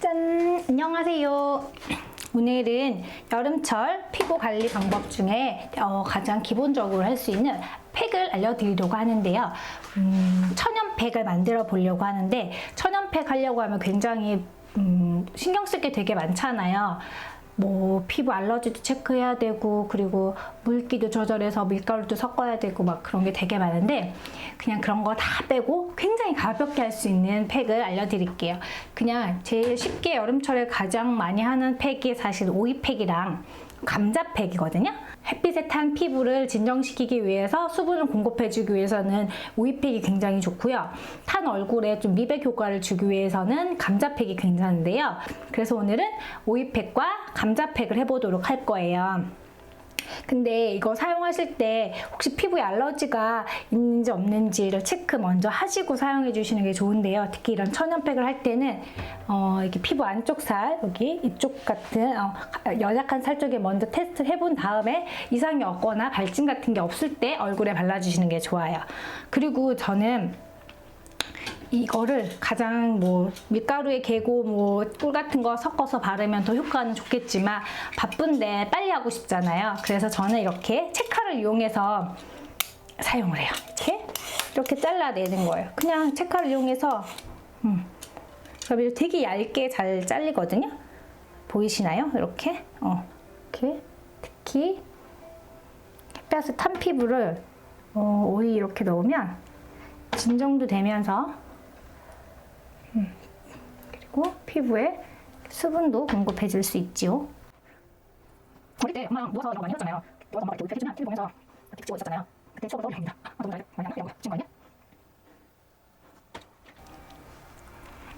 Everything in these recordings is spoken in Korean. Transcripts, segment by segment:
짠! 안녕하세요. 오늘은 여름철 피부 관리 방법 중에 어, 가장 기본적으로 할 수 있는 팩을 알려드리려고 하는데요. 음, 천연팩을 만들어 보려고 하는데 천연팩 하려고 하면 굉장히 음, 신경 쓸 게 되게 많잖아요. 뭐 피부 알러지도 체크해야 되고 그리고 물기도 조절해서 밀가루도 섞어야 되고 막 그런 게 되게 많은데 그냥 그런 거 다 빼고 굉장히 가볍게 할 수 있는 팩을 알려드릴게요. 그냥 제일 쉽게 여름철에 가장 많이 하는 팩이 사실 오이팩이랑 감자팩이거든요. 햇빛에 탄 피부를 진정시키기 위해서 수분을 공급해주기 위해서는 오이팩이 굉장히 좋고요. 탄 얼굴에 좀 미백 효과를 주기 위해서는 감자팩이 괜찮은데요. 그래서 오늘은 오이팩과 감자팩을 해보도록 할 거예요. 근데 이거 사용하실 때 혹시 피부에 알러지가 있는지 없는지를 체크 먼저 하시고 사용해 주시는 게 좋은데요. 특히 이런 천연팩을 할 때는 어, 이렇게 피부 안쪽 살 여기 이쪽 같은 어, 연약한 살 쪽에 먼저 테스트 해본 다음에 이상이 없거나 발진 같은 게 없을 때 얼굴에 발라주시는 게 좋아요. 그리고 저는 이거를 가장 뭐 밀가루에 개고 뭐 꿀 같은 거 섞어서 바르면 더 효과는 좋겠지만 바쁜데 빨리 하고 싶잖아요. 그래서 저는 이렇게 체카를 이용해서 사용을 해요. 이렇게 이렇게 잘라내는 거예요. 그냥 체카를 이용해서 음. 그럼 되게 얇게 잘 잘리거든요. 보이시나요? 이렇게 어 이렇게 특히 햇볕에 탄 피부를 어, 오이 이렇게 넣으면 진정도 되면서 음, 그리고 피부에 수분도 공급해 줄 수 있지요. 어릴 때 엄마랑 누워서 이런 거 많이 했잖아요. 누워서 엄마가 이렇게 해주면 TV 보면서 이렇게 찍고 있었잖아요. 그때 추억을 떠올립니다. 아, 너무 잘 많이 이런 거 찍은 거 아니야?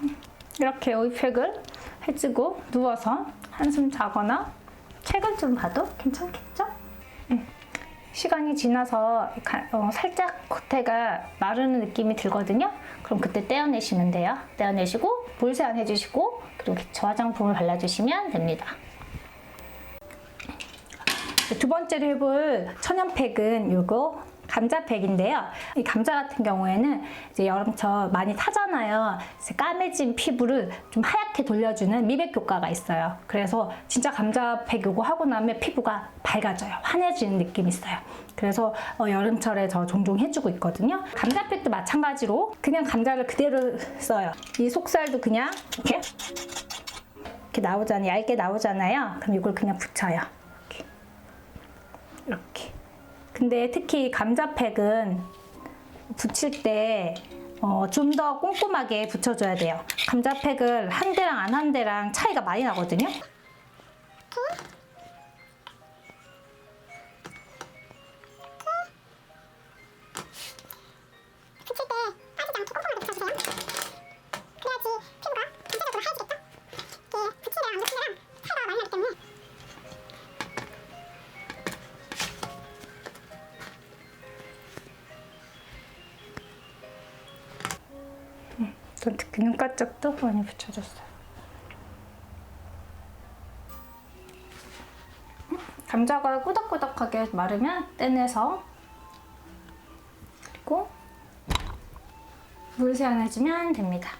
음, 이렇게 오이팩을 해주고 누워서 한숨 자거나 책을 좀 봐도 괜찮겠죠? 음. 시간이 지나서 가- 어, 살짝 겉에가 마르는 느낌이 들거든요. 그럼 그때 떼어내시면 돼요. 떼어내시고 물 세안 해주시고 그리고 기초 화장품을 발라주시면 됩니다. 두 번째로 해볼 천연팩은 이거 감자팩인데요. 이 감자 같은 경우에는 이제 여름철 많이 타잖아요. 까매진 피부를 좀 하얗게 돌려주는 미백 효과가 있어요. 그래서 진짜 감자팩 이거 하고 나면 피부가 밝아져요. 환해지는 느낌이 있어요. 그래서 어, 여름철에 저 종종 해주고 있거든요. 감자팩도 마찬가지로 그냥 감자를 그대로 써요. 이 속살도 그냥 이렇게 이렇게 나오잖아요. 얇게 나오잖아요. 그럼 이걸 그냥 붙여요. 근데 특히 감자팩은 붙일 때 어, 좀 더 꼼꼼하게 붙여줘야 돼요. 감자팩을 한 대랑 안 한 대랑 차이가 많이 나거든요. 전 특히 눈가 쪽도 많이 붙여줬어요. 감자가 꾸덕꾸덕하게 마르면 떼내서 그리고 물 세안해주면 됩니다.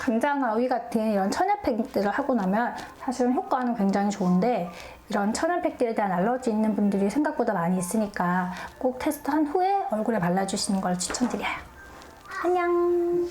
감자나 오이 같은 이런 천연팩들을 하고 나면 사실은 효과는 굉장히 좋은데 이런 천연팩들에 대한 알러지 있는 분들이 생각보다 많이 있으니까 꼭 테스트한 후에 얼굴에 발라주시는 걸 추천드려요. 안녕.